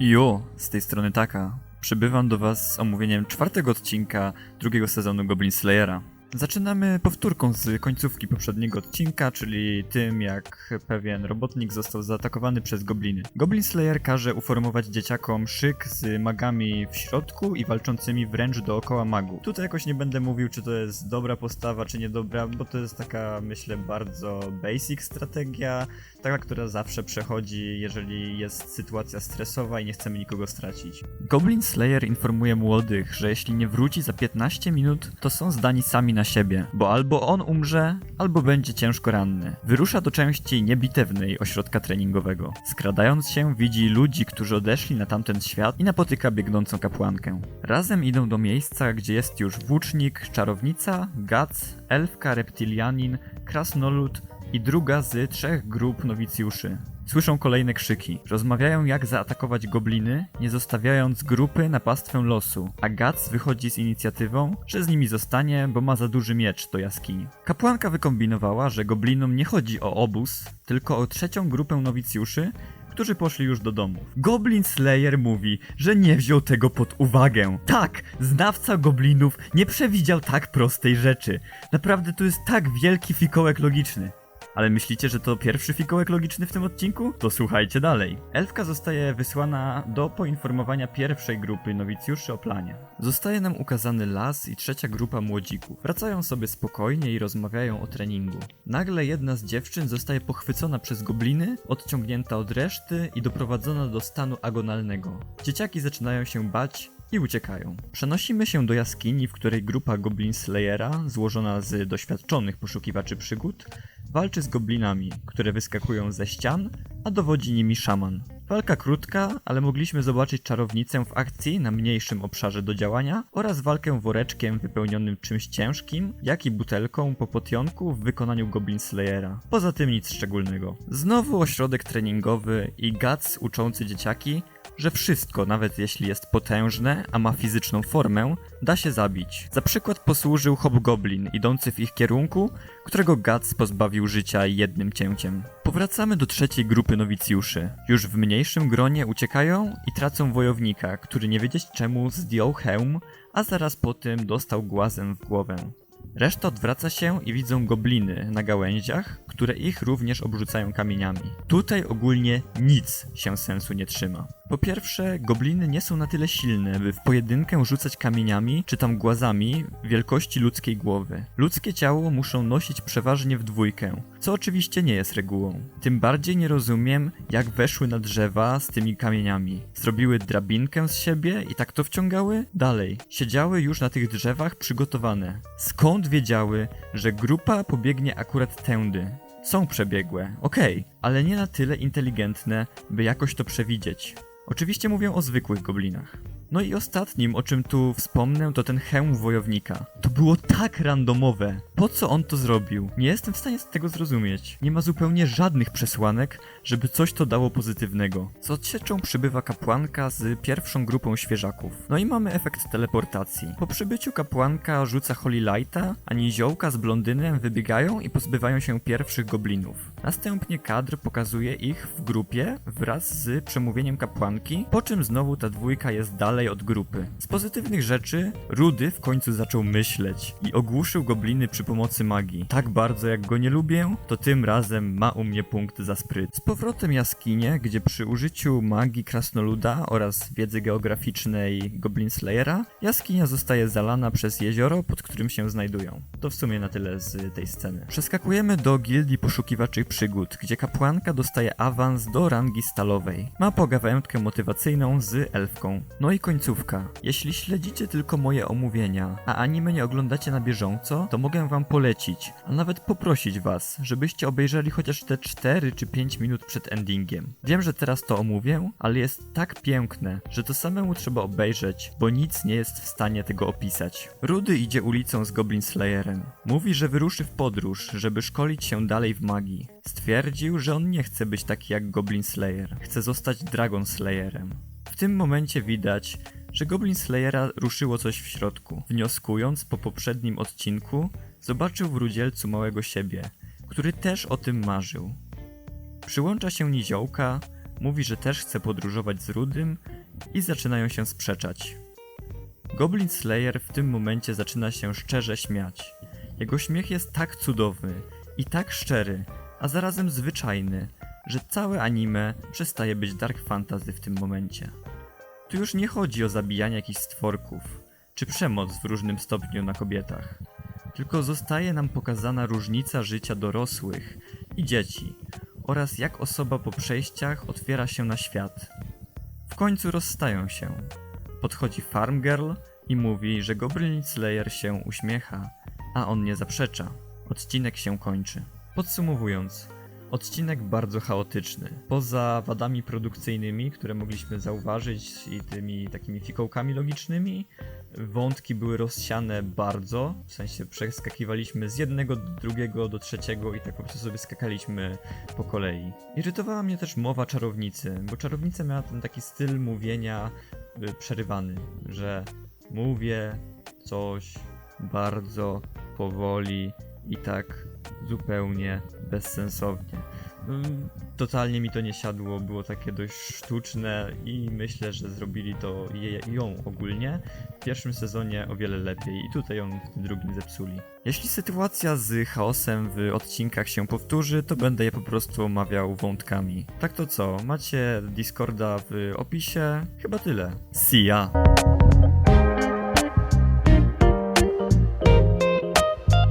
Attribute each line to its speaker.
Speaker 1: Jo, z tej strony Taka. Przybywam do Was z omówieniem czwartego odcinka drugiego sezonu Goblin Slayera. Zaczynamy powtórką z końcówki poprzedniego odcinka, czyli tym jak pewien robotnik został zaatakowany przez gobliny. Goblin Slayer każe uformować dzieciakom szyk z magami w środku i walczącymi wręcz dookoła magu. Tutaj jakoś nie będę mówił, czy to jest dobra postawa, czy niedobra, bo to jest taka, myślę, bardzo basic strategia, taka, która zawsze przechodzi, jeżeli jest sytuacja stresowa i nie chcemy nikogo stracić. Goblin Slayer informuje młodych, że jeśli nie wróci za 15 minut, to są zdani sami na siebie, bo albo on umrze, albo będzie ciężko ranny. Wyrusza do części niebitewnej ośrodka treningowego. Skradając się, widzi ludzi, którzy odeszli na tamten świat i napotyka biegnącą kapłankę. Razem idą do miejsca, gdzie jest już włócznik, czarownica, gac, elfka, reptilianin, krasnolud i druga z trzech grup nowicjuszy. Słyszą kolejne krzyki. Rozmawiają jak zaatakować gobliny, nie zostawiając grupy na pastwę losu, a Gac wychodzi z inicjatywą, że z nimi zostanie, bo ma za duży miecz do jaskini. Kapłanka wykombinowała, że goblinom nie chodzi o obóz, tylko o trzecią grupę nowicjuszy, którzy poszli już do domów. Goblin Slayer mówi, że nie wziął tego pod uwagę. Tak, znawca goblinów nie przewidział tak prostej rzeczy. Naprawdę to jest tak wielki fikołek logiczny. Ale myślicie, że to pierwszy fikołek logiczny w tym odcinku? To słuchajcie dalej. Elfka zostaje wysłana do poinformowania pierwszej grupy nowicjuszy o planie. Zostaje nam ukazany las i trzecia grupa młodzików. Wracają sobie spokojnie i rozmawiają o treningu. Nagle jedna z dziewczyn zostaje pochwycona przez gobliny, odciągnięta od reszty i doprowadzona do stanu agonalnego. Dzieciaki zaczynają się bać i uciekają. Przenosimy się do jaskini, w której grupa Goblin Slayera, złożona z doświadczonych poszukiwaczy przygód, walczy z goblinami, które wyskakują ze ścian, a dowodzi nimi szaman. Walka krótka, ale mogliśmy zobaczyć czarownicę w akcji na mniejszym obszarze do działania oraz walkę woreczkiem wypełnionym czymś ciężkim, jak i butelką po potionku w wykonaniu Goblin Slayera. Poza tym nic szczególnego. Znowu ośrodek treningowy i Gac uczący dzieciaki, że wszystko, nawet jeśli jest potężne, a ma fizyczną formę, da się zabić. Za przykład posłużył hobgoblin idący w ich kierunku, którego Gac pozbawił życia jednym cięciem. Powracamy do trzeciej grupy nowicjuszy. Już w mniejszym gronie uciekają i tracą wojownika, który nie wiedzieć czemu zdjął hełm, a zaraz po tym dostał głazem w głowę. Reszta odwraca się i widzą gobliny na gałęziach, które ich również obrzucają kamieniami. Tutaj ogólnie nic się sensu nie trzyma. Po pierwsze, gobliny nie są na tyle silne, by w pojedynkę rzucać kamieniami czy tam głazami wielkości ludzkiej głowy. Ludzkie ciało muszą nosić przeważnie w dwójkę, co oczywiście nie jest regułą. Tym bardziej nie rozumiem, jak weszły na drzewa z tymi kamieniami. Zrobiły drabinkę z siebie i tak to wciągały? Dalej. Siedziały już na tych drzewach przygotowane. Skąd wiedziały, że grupa pobiegnie akurat tędy? Są przebiegłe, okej, ale nie na tyle inteligentne, by jakoś to przewidzieć. Oczywiście mówię o zwykłych goblinach. No i ostatnim, o czym tu wspomnę, to ten hełm wojownika. To było tak randomowe. Po co on to zrobił? Nie jestem w stanie tego zrozumieć. Nie ma zupełnie żadnych przesłanek, żeby coś to dało pozytywnego. Z odsieczą przybywa kapłanka z pierwszą grupą świeżaków. No i mamy efekt teleportacji. Po przybyciu kapłanka rzuca Holy Lighta, a niziołka z blondynem wybiegają i pozbywają się pierwszych goblinów. Następnie kadr pokazuje ich w grupie wraz z przemówieniem kapłanki, po czym znowu ta dwójka jest dalej od grupy. Z pozytywnych rzeczy Rudy w końcu zaczął myśleć i ogłuszył gobliny przy pomocy magii. Tak bardzo jak go nie lubię, to tym razem ma u mnie punkt za spryt. Z powrotem jaskinie, gdzie przy użyciu magii krasnoluda oraz wiedzy geograficznej Goblin Slayera, jaskinia zostaje zalana przez jezioro, pod którym się znajdują. To w sumie na tyle z tej sceny. Przeskakujemy do gildii poszukiwaczy przygód, gdzie kapłanka dostaje awans do rangi stalowej. Ma pogawędkę motywacyjną z elfką. No i końcówka. Jeśli śledzicie tylko moje omówienia, a anime nie oglądacie na bieżąco, to mogę wam polecić, a nawet poprosić was, żebyście obejrzeli chociaż te 4 czy 5 minut przed endingiem. Wiem, że teraz to omówię, ale jest tak piękne, że to samemu trzeba obejrzeć, bo nic nie jest w stanie tego opisać. Rudy idzie ulicą z Goblin Slayerem. Mówi, że wyruszy w podróż, żeby szkolić się dalej w magii. Stwierdził, że on nie chce być taki jak Goblin Slayer. Chce zostać Dragon Slayerem. W tym momencie widać, że Goblin Slayera ruszyło coś w środku. Wnioskując po poprzednim odcinku, zobaczył w rudzielcu małego siebie, który też o tym marzył. Przyłącza się niziołka, mówi, że też chce podróżować z Rudym i zaczynają się sprzeczać. Goblin Slayer w tym momencie zaczyna się szczerze śmiać. Jego śmiech jest tak cudowny i tak szczery, a zarazem zwyczajny, że całe anime przestaje być dark fantasy w tym momencie. Tu już nie chodzi o zabijanie jakichś stworków, czy przemoc w różnym stopniu na kobietach, tylko zostaje nam pokazana różnica życia dorosłych i dzieci oraz jak osoba po przejściach otwiera się na świat. W końcu rozstają się. Podchodzi Farm Girl i mówi, że Goblin Slayer się uśmiecha, a on nie zaprzecza. Odcinek się kończy. Podsumowując, odcinek bardzo chaotyczny. Poza wadami produkcyjnymi, które mogliśmy zauważyć i tymi takimi fikołkami logicznymi, wątki były rozsiane bardzo, w sensie przeskakiwaliśmy z jednego do drugiego do trzeciego i tak po prostu sobie skakaliśmy po kolei. Irytowała mnie też mowa czarownicy, bo czarownica miała ten taki styl mówienia y, przerywany, że mówię coś bardzo powoli i tak zupełnie bezsensownie. Mm, Totalnie mi to nie siadło, było takie dość sztuczne i myślę, że zrobili to je, ją ogólnie w pierwszym sezonie o wiele lepiej i tutaj ją w tym drugim zepsuli. Jeśli sytuacja z chaosem w odcinkach się powtórzy, to będę je po prostu omawiał wątkami. Tak to co, macie Discorda w opisie? Chyba tyle. See ya!